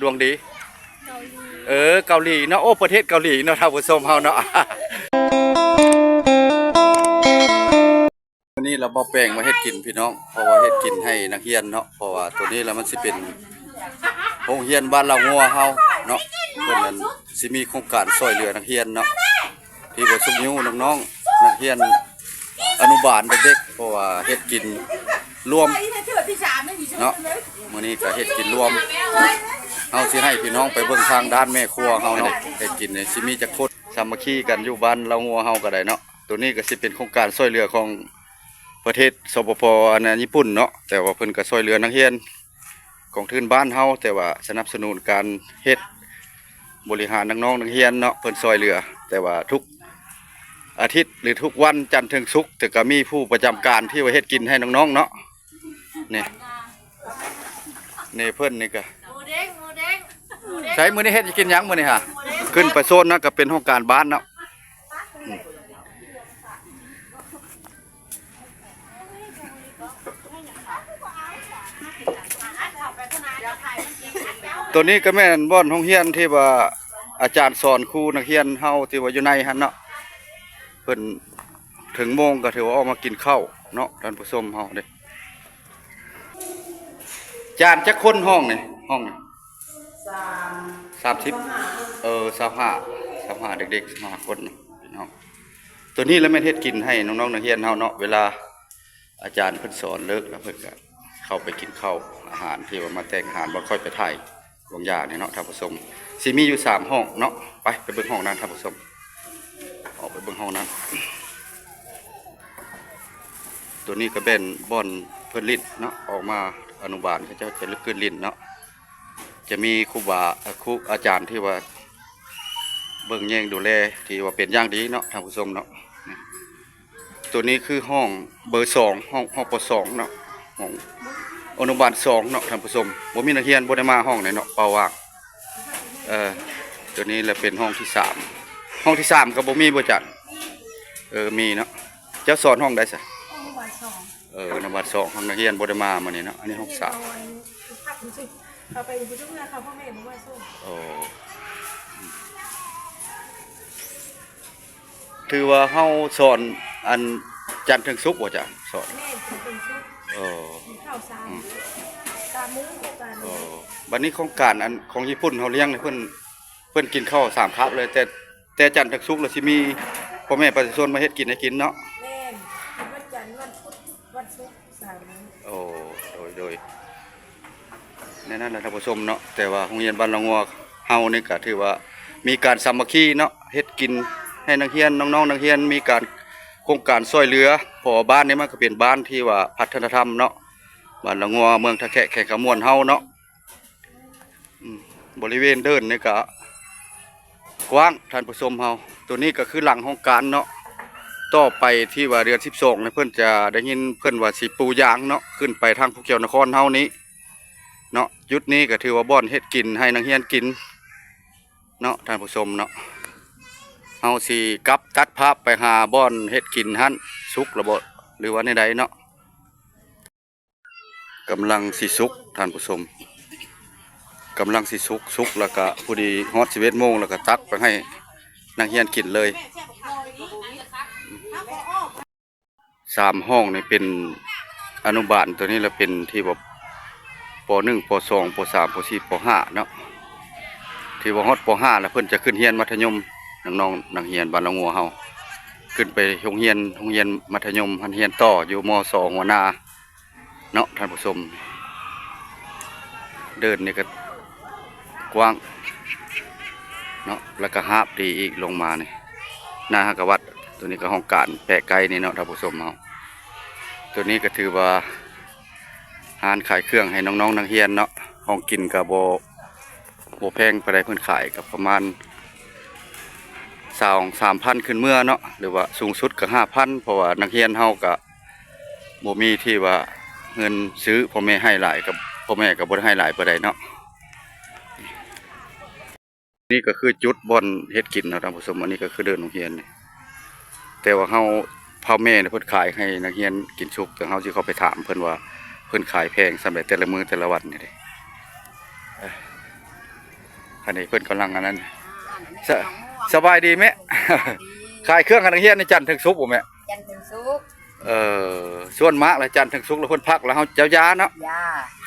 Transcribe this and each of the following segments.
ดวงดีเกาหลีเออเกาหลีเนาะโอ้ประเทศเกาหลีเนาะท่านผู้ชมเฮาเนาะวันนี้เราบ่แป้งมาเฮ็ดกินพี่น้อง เพราะว่าเฮ็ดกินให้นักเรียนเนาะเพราะว่าตัวนี้แล้วมันสิเป็นโรงเรียนบ้านเรางัวเฮาเนาะเพิ่นนั้นสิมีโครงการช่วยเหลือนักเรียนเนาะที่บ่สุขนิ้วน้องๆนักเรียนอนุบาลเด็กๆเพราะว่าเฮ็ดกินรวมเนาะมื้อนี้ก็เฮ็ดกินรวม เฮาสิให้พี่น้องไปเบิ่งทางด้านแม่ครัวเฮาเนาะเฮ็ดกินเนี่ยสิมีจักคนสามัคคีกันอยู่บ้านเรางัวเฮาก็ได้เนาะตัวนี้ก็สิเป็นโครงการช่วยเหลือของประเทศสปปอันนั้นญี่ปุ่นเนาะแต่ว่าเพิ่นก็ช่วยเหลือนักเรียนของทืนบ้านเฮาแต่ว่าสนับสนุนการเฮ็ดบริหารน้องๆนักเรียนเนาะเพิ่นช่วยเหลือ แต่ว่าทุกอาทิตย์หรือทุกวันจันทร์ถึงศุกร์แต่ก็มีผู้ประจำการที่ว่าเฮ็ดกินให้น้องๆเนาะนี่นี่เพิ่นนี่ก็ ใช้มือนี้เฮ็ดสิกินหยังมือนี้ฮะขึ้นไปโซนนะก็เป็นห้องการบ้านเนาะตัวนี้ก็แม่นบ่อนโรงเรียนที่ว่าอาจารย์สอนครูนักเรียนเฮาที่ว่าอยู่ในหั่นเนาะเพิ่นถึงโมงก็ถือว่าออกมากินข้าวเนาะท่านผู้ชมเฮาเด้จานจักคนห้องนี่ห้องนี่ สามสิบเออสาหาสาหาเด็กๆสาหาคนเนาะพี่น้องตัวนี้แล้วแม่เฮ็ดกินให้น้องๆนักเรียนเฮาเนาะเวลาอาจารย์เพิ่นสอนเลิกแล้วเพิ่นก็เข้าไปกินข้าวอาหารที่ว่ามาแต่งอาหารบ่ค่อยไปถ่ายบางอย่างเนี่ยเนาะท่านผู้ชมสิมีอยู่สามห้องเนาะไปไปเบิ่งห้องนั้นท่านผู้ชมออกไปเบิ่งห้องนั้นตัวนี้ก็เป็นบ่อนเพิ่นลิ้นเนาะออกมาอนุบาลเขาเจ้าจะลึกขึ้นลิ้นเนาะ จะมีครูบาเอ่อครูอาจารย์ที่ว่า เบิ่งแยงดูแลที่ว่าเป็นอย่างดีเนาะท่านผู้ชมเนาะนี่ตัวนี้คือห้องเบอร์สองห้องห้องปสองเนาะห้องอนุบาลสองเนาะท่านผู้ชมบ่มีนักเรียนบ่ได้มาห้องไหนเนาะเปล่าว่างเออตัวนี้แหละเป็นห้องที่สามห้องที่สามก็บ่มีบ่จัดเออมีเนาะเจ้าสอนห้องใดซะห้องวันสองเอออนุบาลสองห้องนักเรียนบ่ได้มามื้อนี้เนาะอันนี้ห้องสามพักสิ เขาไปอยู่ทุกเมื่อเขาพ่อแม่บอกว่าสู้โอ้ถือว่าเฮาสอนอันจันทร์ถึงศุกร์บ่จ้ะสอนแม่จะเป็นชุดเออข้าวสารตามมื้อตามเอมื้ออบัดนี้โครงการอันของญี่ปุ่นเฮาเลี้ยงเนี่ยเพิ่นเพิ่นกินข้าวสามคาบเลย แต่แต่จันทร์ถึงศุกร์แล้วสิมีพ่อแม่ประชาชนมาเฮ็ดกินให้กินเนาะแม่วันจันทร์วันพุธวันศุกร์เสาร์นี้โอ้โดยโดย ในนั้นแหละท่านผู้ชมเนาะแต่ว่าโรงเรียนบ้านละงัวเฮานี่ก็ถือว่ามีการสามัคคีเนาะเฮ็ดกินให้นักเรียนน้องๆนักเรียนมีการโครงการช่วยเหลือพราะว่าบ้านนี้มันก็เป็นบ้านที่ว่าพัฒนธรรมเนาะบ้านละงัวเมืองทะแคะแข่งขมวนเฮาเนาะบริเวณเดินนี่ก็กว้างท่านผู้ชมเฮาตัวนี้ก็คือหลังห้องการเนาะต่อไปที่ว่าเดือน12เนี่ยเพิ่อนจะได้ยินเพิ่อนว่าสิปูยางเนาะขึ้นไปทางภูเขียวนครเฮานี้ ยุดนี้ก็ถือว่าบ่อนเฮ็ดกินให้นักเรียนกิน เนาะท่านผู้ชมเนาะเฮาสิกลับตัดภาพไปหาบ่อนเฮ็ดกินหั่นสุกระบ่หรือว่าในใดเนาะกำลังสิสุกท่านผู้ชมกำลังสิสุกสุกแล้วก็พอดีฮอด11โมงแล้วก็ตักไปให้นักเรียนกินเลยสามห้องนี่เป็นอนุบาลตัวนี้เราเป็นที่แบบ ปหนึ่งปสองปสามปสี่ปห้าเนาะที่ว่าฮอดปห้าแล้วเพิ่นจะขึ้นเฮียนมัธยมน้องนักเรียนบ้านละงัวเฮาขึ้นไปโรงเรียนโรงเรียนมัธยมหันเรียนต่ออยู่มสองหัวหนาเนาะท่านผู้ชมเดินนี่ก็กว้างเนาะแล้วก็หาบดีอีกลงมานี่หน้าฮักวัดตัวนี้ก็ห้องการแปะไก่นี่เนาะท่านผู้ชมเฮาตัวนี้ก็ถือว่า หานขายเครื่องให้น้องๆนักเรียนเนาะห้องกินกับโบโบแพงไปได้เพิ่นขายกับประมาณสาวสามพันขึ้นเมื่อเนาะหรือว่าสูงสุดก็ห้าพันเพราะว่านักเรียนเฮาก็บ่มีที่ว่าเงินซื้อพ่อแม่ให้หลายกับพ่อแม่ก็บ่ได้ให้หลายปานใดเนาะนี่ก็คือจุดบ่อนเฮ็ดกินนะท่านผู้ชมอันนี้ก็คือเดินโรงเรียนนี่แต่ว่าเฮาพ่อแม่เนี่ยเพิ่นขายให้นักเรียนกินชุกแต่เฮาสิเข้าไปถามเพิ่นว่า พิ่นขายแพงสำหรับแต่ละมื้อแต่ละวันนี่เด้เอ้ยคันนี้เพิ่นกำลังอันนั้นสสบายดีไหมขายเครื่องกันนักเรียนในจันทร์ถึงศุกร์บ่แม่จันทร์ถึงศุกร์เออส่วนมากแล้วจันทร์ถึงศุกร์แล้วเพิ่นพักแล้วเฮาเจ้ายาเนาะยา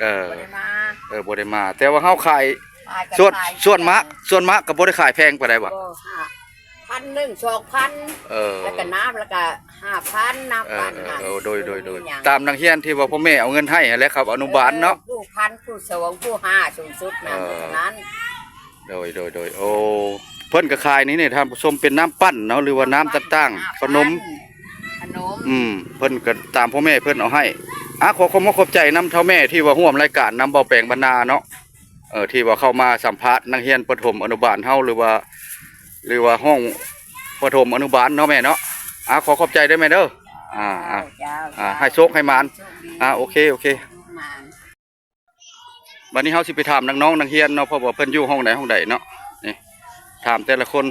เออบ่ได้มาเออบ่ได้มา แต่ว่าเฮาขายขายกัส่วนขายส่วนมากส่วนมากก็บ่ได้ขายแพงปานใดบ่บ่ห้า พันหนึ่งสองพันเออแล้วก็น้ำแล้วก็ห้าพันน้ำเอปัอนเออเออโดยโดยโดยอย่างตามนักเรียนที่ว่าพ่อแม่เอาเงินให้นั่นแหละครับ อนุบาลเนาะผู้พันผู้สองผู้ห้าสูงสุดนะเออเท่านั้นโดยโดยโดยโอ้เพิ่นก็ขายนี่นี่ท่านผู้ชมเป็นน้ำปั้นเนาะหรือว่าน้ำต่างๆขนมขนมอืมเพิ่นก็ตามพ่อแม่เพิ่นเอาให้อะขอขอบคุณขอบใจน้ำเท่าแม่ที่ว่าร่วมรายการน้ำเบาแปลงบรรณาเนาะเออที่ว่าเข้ามาสัมภาษณ์นักเรียนประถมอนุบาลเฮาหรือว่า หรือว่าห้องประถมอนุบาลเนาะแม่เนาะอะขอขอบใจด้วยแม่เด้ออ่าอ่าเจ้าอ่าให้โชคให้มานโชคดีอ่าโอเคโอเคมานวันนี้เฮาสิไปถามน้องๆนักเรียนเนาะเพราะว่าเพิ่นอยู่ห้องไหนห้องใดเนาะนี่ถามแต่ละคน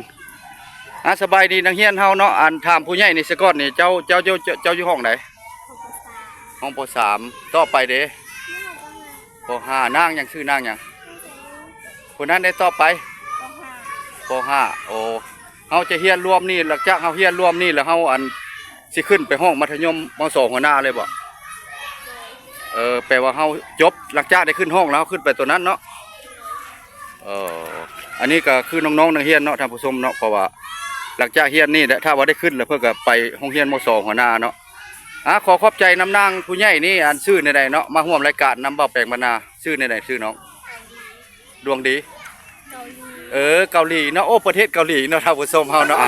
อะสบายดีนักเรียนเฮาเนาะอ่านถามผู้ใหญ่นี่ซะก่อนนี่เจ้าเจ้าเจ้าเจ้าเจ้าอยู่ห้องไหนห้องปสามต่อไปเด้ปห้านางหยังชื่อนางหยังคนนั้นได้ต่อไป ปห้าโอ้เฮาจะเรียนรวมนี่หลังจากเฮาเรียนรวมนี่แล้วเฮาอันสิขึ้นไปห้องมัธยมมสองหัวหน้าเลยบ่เออแปลว่าเฮาจบหลังจากได้ขึ้นห้องแล้วขึ้นไปตัวนั้นเนาะเอออันนี้ก็คือน้องๆนักเรียนเนาะท่านผู้ชมเนาะเพราะว่าหลังจากเรียนนี่แหละถ้าว่าได้ขึ้นแล้วเพื่อก็ไปห้องเรียนมสองหัวหน้าเนาะอะขอขอบใจน้ำนางผู้ใหญ่นี่อันชื่อในใดเนาะมาร่วมรายการน้ำเบาแปลงบรรณาชื่อในใดชื่อน้อง ดวงดี เออเกาหลีเนาะโอ้ประเทศเกาหลีเนาะท่านผู้ชมเฮาเนาะ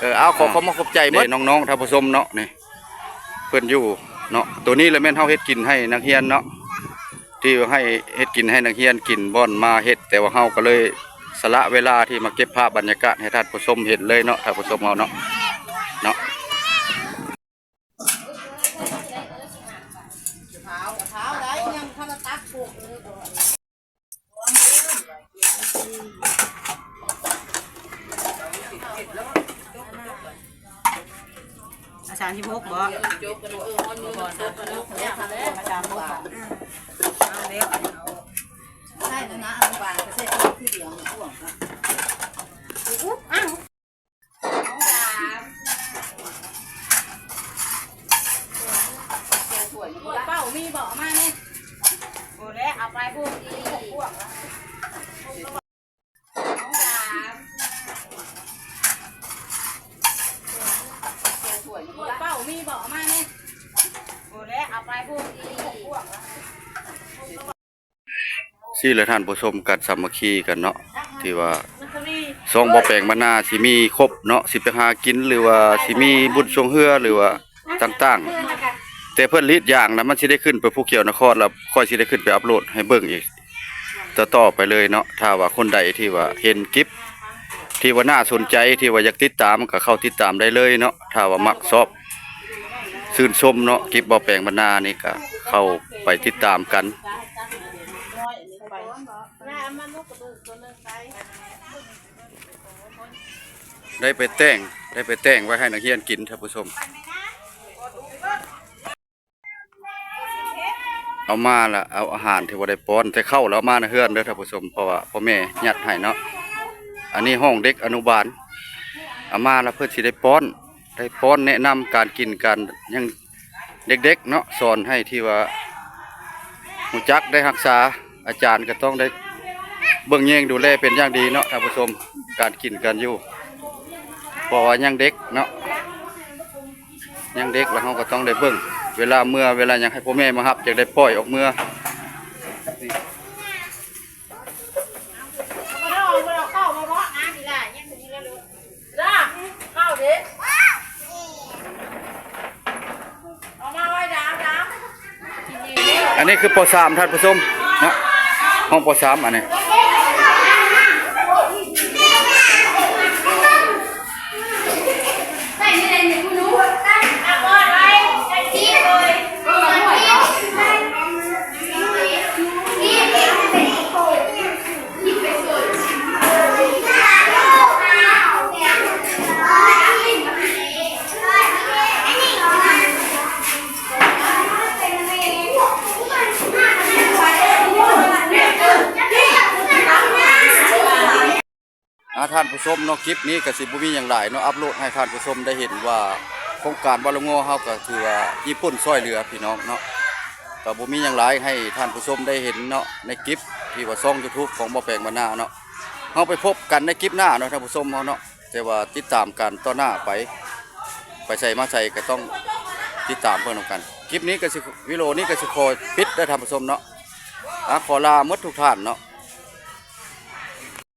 เออเอาขอขอมาขอบใจหมดน้องๆท่านผู้ชมเนาะนี่เพิ่นอยู่เนาะตัวนี้เลยแม่นเฮาเฮ็ดกินให้นักเรียนเนาะที่ให้เฮ็ดกินให้นักเรียนกินบ่อนมาเฮ็ดแต่ว่าเฮาก็เลยสละเวลาที่มาเก็บภาพบรรยากาศให้ท่านผู้ชมเห็นเลยเนาะท่านผู้ชมเฮาเนาะเนาะ เท้าเท้าได้ยังถ้ามาตักปลูกเลยก่อน อาจารย์ที่พกบ่ออมันมือมันสดกันแล้วเนี่ยทำแล้วอาจารย์พกบ่เอาเล็กใช่แล้วนะอนุบาลก็ใช่ที่เดียวห่วงกันเป้ามีบอกมาเนี่ย โอ้แล้ว เอาไปพวกนี้พวกละเป้ามีบอกมาเนี่ย โอ้แล้วเอาไปพวกนี้พวกละสี่ละท่านผู้ชมกันสามัคคีกันเนาะที่ว่าซองบ่แปลงบรรณาสิมีครบเนาะสิไปหากินหรือว่าสิมีบุญชงเฮือหรือว่าต่างๆ แต่เพิ่นลิดอย่างนะมันสิได้ขึ้นไปภูเขียวนครแล้วค่อยสิได้ขึ้นไปอัปโหลดให้เบิ่งอีกต่อต่อไปเลยเนาะถ้าว่าคนใดที่ว่าเห็นคลิปที่ว่าน่าสนใจที่ว่าอยากติดตามก็เข้าติดตามได้เลยเนาะถ้าว่ามักชอบ ชื่นชมเนาะคลิปบ่แปลงบรรณานี่ก็เข้าไปติดตามกัน ได้ไปแต่งได้ไปแต่งไว้ให้นักเรียนกินท่านผู้ชม เอามาละเอาอาหารที่ว่าได้ป้อนแต่เข้าแล้วเอามานะเฮือนเด้อท่านผู้ชมเพราะว่าพ่อแม่ยัดให้เนาะอันนี้ห้องเด็กอนุบาลเอามาแล้วเพื่อสิได้ป้อน ได้ป้อนแนะนำการกินการยังเด็กๆเนาะสอนให้ที่ว่าหูจักได้รักษาอาจารย์ก็ต้องได้เบิ่งแยงดูแลเป็นอย่างดีเนาะท่านผู้ชมการกินการอยู่เพราะว่ายังเด็กเนาะยังเด็กแล้วเราก็ต้องได้เบิ่งเวลาเมื่อเวลาอยากให้พ่อแม่มารับอยากได้ปล่อยออกเมื่อ เข้ามาเพราะน้ำนี่แหละยังถึงนี่แล้วลูกจ้าเข้าดิเอามาไว้ดาวดาว อันนี้คือปสามท่านผู้ชมนะห้องปสามอันนี้ ใส่ไม่ได้เนี่ยคุณรู้ตั้งอะก่อนไว้ใส่ที่เลยก่อนไว้ที่ที่เป็นโคที่เป็นโซน อา ท่านผู้ชมเนาะคลิปนี้ก็สิบ่มีหยังหลายเนาะอัปโหลดให้ท่านผู้ชมได้เห็นว่าโครงการบาลงโงเฮาก็ถือว่าญี่ปุ่นช่วยเหลือพี่น้องเนาะก็บ่มีหยังหลายให้ท่านผู้ชมได้เห็นเนาะในคลิปที่ว่าช่อง YouTube ของบ่แปลงมาหน้าเนาะเฮาไปพบกันในคลิปหน้าเนาะท่านผู้ชมเฮาเนาะแต่ว่าติดตามกันต่อหน้าไป ไปใส่มาใส่ก็ต้องติดตามเพิ่นนกัน คลิปนี้ก็สิวิโอนี้ก็สิขอปิดได้ท่านผู้ชมเนาะอะขอลาหมดทุกท่านเนาะ